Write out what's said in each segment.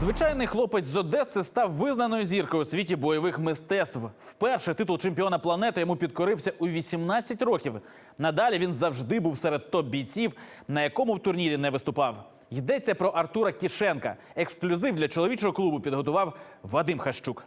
Звичайний хлопець з Одеси став визнаною зіркою у світі бойових мистецтв. Вперше титул чемпіона планети йому підкорився у 18 років. Надалі він завжди був серед топ-бійців, на якому в турнірі не виступав. Йдеться про Артура Кішенка. Ексклюзив для чоловічого клубу підготував Вадим Хащук.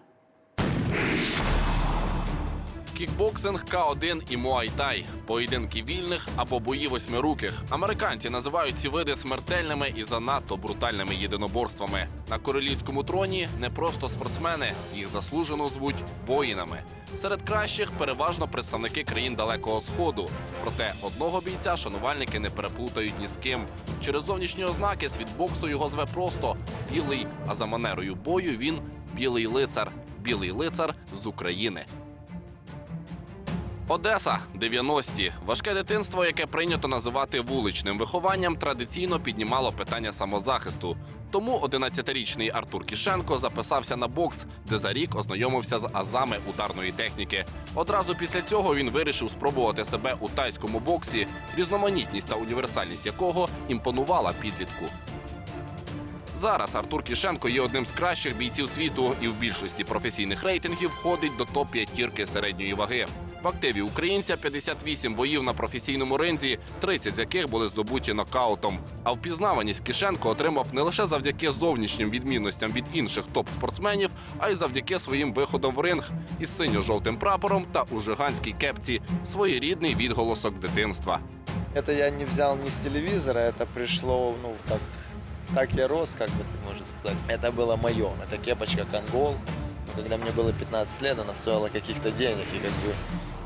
Кікбоксинг, К1 і Муайтай – поєдинки вільних або бої восьмируких. Американці називають ці види смертельними і занадто брутальними єдиноборствами. На королівському троні не просто спортсмени, їх заслужено звуть воїнами. Серед кращих переважно представники країн Далекого Сходу. Проте одного бійця шанувальники не переплутають ні з ким. Через зовнішні ознаки світ боксу його зве просто білий, а за манерою бою він білий лицар. Білий лицар з України. Одеса 90-ті. Важке дитинство, яке прийнято називати вуличним вихованням, традиційно піднімало питання самозахисту. Тому 11-річний Артур Кішенко записався на бокс, де за рік ознайомився з азами ударної техніки. Одразу після цього він вирішив спробувати себе у тайському боксі, різноманітність та універсальність якого імпонувала підлітку. Зараз Артур Кішенко є одним з кращих бійців світу і в більшості професійних рейтингів входить до топ п'ятірки середньої ваги. В активі українця 58 боїв на професійному ринзі, 30 з яких були здобуті нокаутом. А впізнаваність Кішенко отримав не лише завдяки зовнішнім відмінностям від інших топ-спортсменів, а й завдяки своїм виходам в ринг із синьо-жовтим прапором та у жиганській кепці своєрідний відголосок дитинства. Это я не взял не с телевизора, это пришло, ну, так, так я рос, как бы так можно сказать. Это было мое, это кепочка Конгол. Но Когда мне было 15 лет, она стоила каких-то денег, и как бы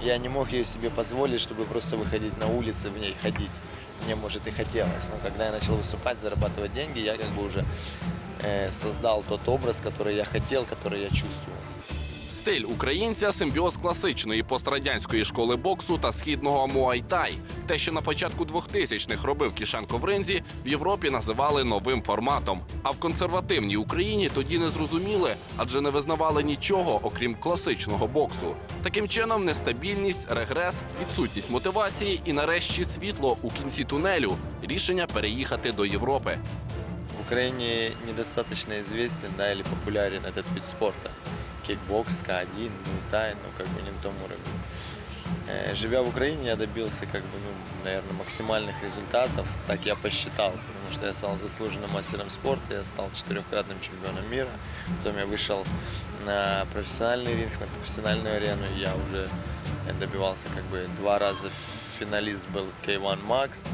я не мог ее себе позволить, чтобы просто выходить на улицы в ней ходить. Мне, может, и хотелось. Но когда я начал выступать, зарабатывать деньги, я как бы уже э, создал тот образ, который я хотел, который я чувствовал. Стиль українця симбіоз класичної пострадянської школи боксу та східного муайтай. Те, що на початку 2000-х робив Кішенко в ринзі, в Європі називали новим форматом. А в консервативній Україні тоді не зрозуміли, адже не визнавали нічого, окрім класичного боксу. Таким чином, нестабільність, регрес, відсутність мотивації і нарешті світло у кінці тунелю. Рішення переїхати до Європи. В Украине недостаточно известен да, или популярен этот вид спорта. Кикбокс, К1, мутай, ну как бы не на том уровне. Э, Живя в Украине, я добился, как бы, ну, наверное, максимальных результатов, так я посчитал, потому что я стал заслуженным мастером спорта, я стал четырехкратным чемпионом мира, потом я вышел на профессиональный ринг, на профессиональную арену, и я уже добивался, как бы, два раза финалист был K1 Max,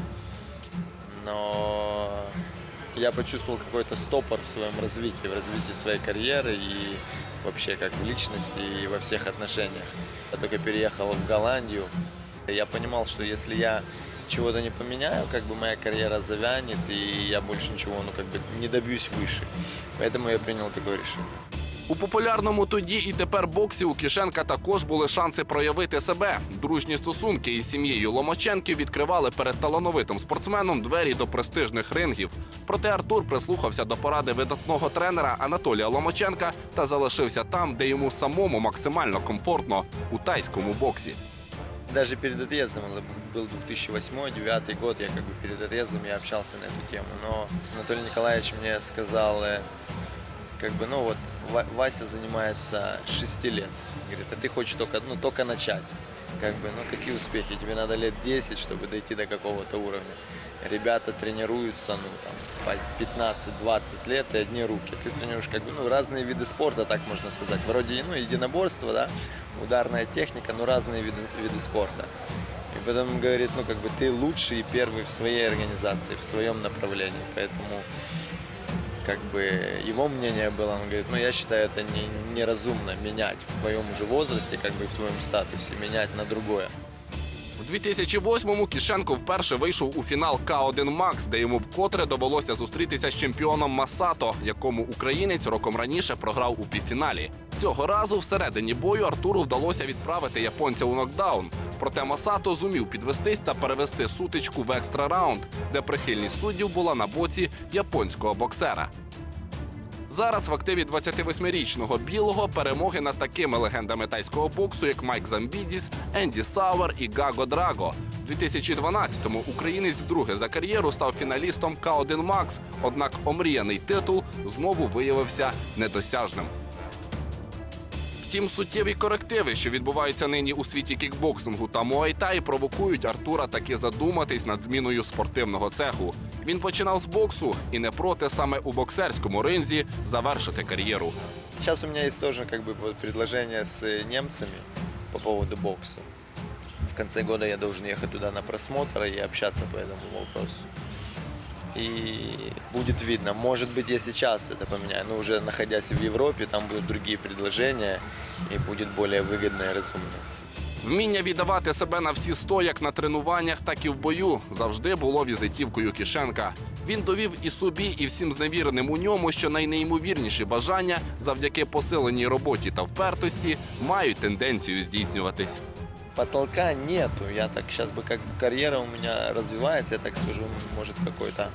но я почувствовал какой-то стопор в своем развитии, в развитии своей карьеры и вообще как в личности и во всех отношениях. Я только переехал в Голландию. Я понимал, что если я чего-то не поменяю, как бы моя карьера завянет, и я больше ничего, ну, как бы не добьюсь выше. Поэтому я принял такое решение. У популярному тоді і тепер боксі у Кішенка також були шанси проявити себе. Дружні стосунки із сім'єю Ломаченків відкривали перед талановитим спортсменом двері до престижних рингів. Проте Артур прислухався до поради видатного тренера Анатолія Ломаченка та залишився там, де йому самому максимально комфортно у тайському боксі. Даже перед отъездом, это был 2008-2009 год, я как бы перед отъездом я общался на эту тему. Но Анатолий Николаевич мне сказал, э, как бы, ну вот, Ва- Вася занимается с 6 лет. Говорит, а ты хочешь только, ну, только начать. Как бы, ну какие успехи? Тебе надо лет 10, чтобы дойти до какого-то уровня. Ребята тренируются, ну, там, по 15-20 лет и одни руки. Ты тренируешь, как бы, ну, разные виды спорта, так можно сказать. Вроде, ну, единоборство, да, ударная техника, но разные виды, виды спорта. И потом он говорит, ну, как бы, ты лучший и первый в своей организации, в своем направлении. Поэтому, как бы, его мнение было, он говорит, ну, я считаю, это не, неразумно менять в твоем уже возрасте, как бы, в твоем статусе, менять на другое. В 2008-му Кішенко вперше вийшов у фінал К1 Макс, де йому вкотре довелося зустрітися з чемпіоном Масато, якому українець роком раніше програв у півфіналі. Цього разу всередині бою Артуру вдалося відправити японця у нокдаун. Проте Масато зумів підвестись та перевести сутичку в екстра раунд, де прихильність суддів була на боці японського боксера. Зараз в активі 28-річного білого перемоги над такими легендами тайського боксу, як Майк Замбідіс, Енді Сауер і Гаго Драго. У 2012-му українець вдруге за кар'єру став фіналістом К1 Макс, однак омріяний титул знову виявився недосяжним. Втім, суттєві корективи, що відбуваються нині у світі кікбоксингу та муайтай, провокують Артура таки задуматись над зміною спортивного цеху. Він починав з боксу і не проти саме у боксерському ринзі завершити кар'єру. Сейчас у меня есть тоже как бы вот предложение с э, немцами по поводу бокса. В конце года я должен ехать туда на просмотр и общаться по этому вопросу. И будет видно. Может быть, я сейчас это поменяю, но уже находясь в Европе, там будут другие предложения и будет более выгодно и разумно. Вміння віддавати себе на всі сто як на тренуваннях, так і в бою завжди було візитівкою Кишенка. Він довів і собі, і всім зневіреним у ньому, що найнеймовірніші бажання завдяки посиленій роботі та впертості мають тенденцію здійснюватись. Потолка нету. Я так сейчас бы как карьера у меня развивается, я так скажу, может какой-то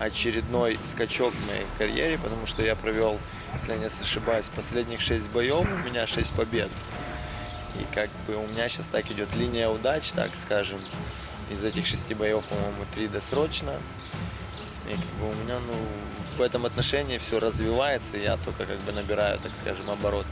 очередной скачок в моей карьере, потому что я провел, если я не ошибаюсь, последних шесть боев, у меня шесть побед. И как бы у меня сейчас так идет линия удач, так скажем. Из этих шести боев, по-моему, три досрочно. И как бы у меня, ну, в этом отношении все развивается, я только как бы набираю, так скажем, обороты.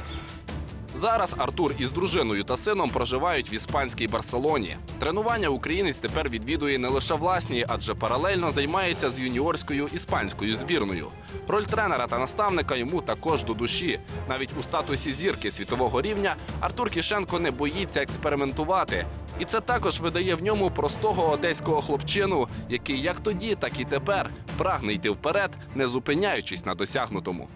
Зараз Артур із дружиною та сином проживають в іспанській Барселоні. Тренування українець тепер відвідує не лише власні, адже паралельно займається з юніорською іспанською збірною. Роль тренера та наставника йому також до душі. Навіть у статусі зірки світового рівня Артур Кішенко не боїться експериментувати. І це також видає в ньому простого одеського хлопчину, який як тоді, так і тепер прагне йти вперед, не зупиняючись на досягнутому.